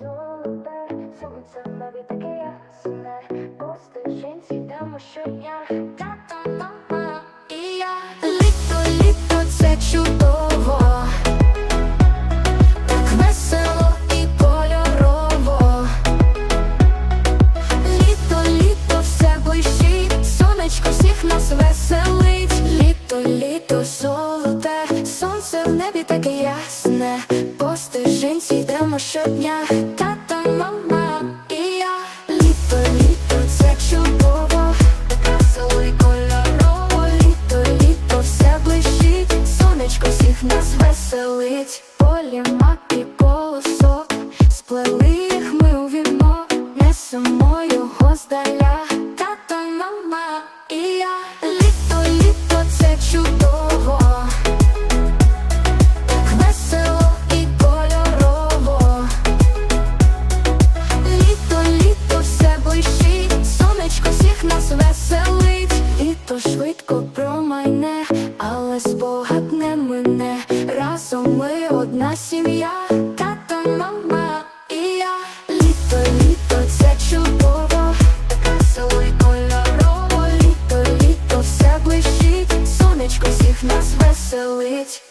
золоте, сонце навіть таке ясне, постежинці йдемо щодня, тато, мама і я. Літо, літо, це чудово, весело і кольорово. Літо, літо, все блищить, сонечко всіх нас веселить. Літо, літо, золоте, сонце в небі таке ясне щодня. Тата, мама і я. Літо, літо, це чудово, весело і кольорово, літо, літо все блищить, сонечко всіх нас веселить, полі мак колосок, сплели їх ми у віно, несемо. то швидко промайне, але спогад не мине. Разом ми одна сім'я, тато, мама і я літо, літо це чудово, весело і кольорово, літо, літо все блищить, сонечко всіх нас веселить.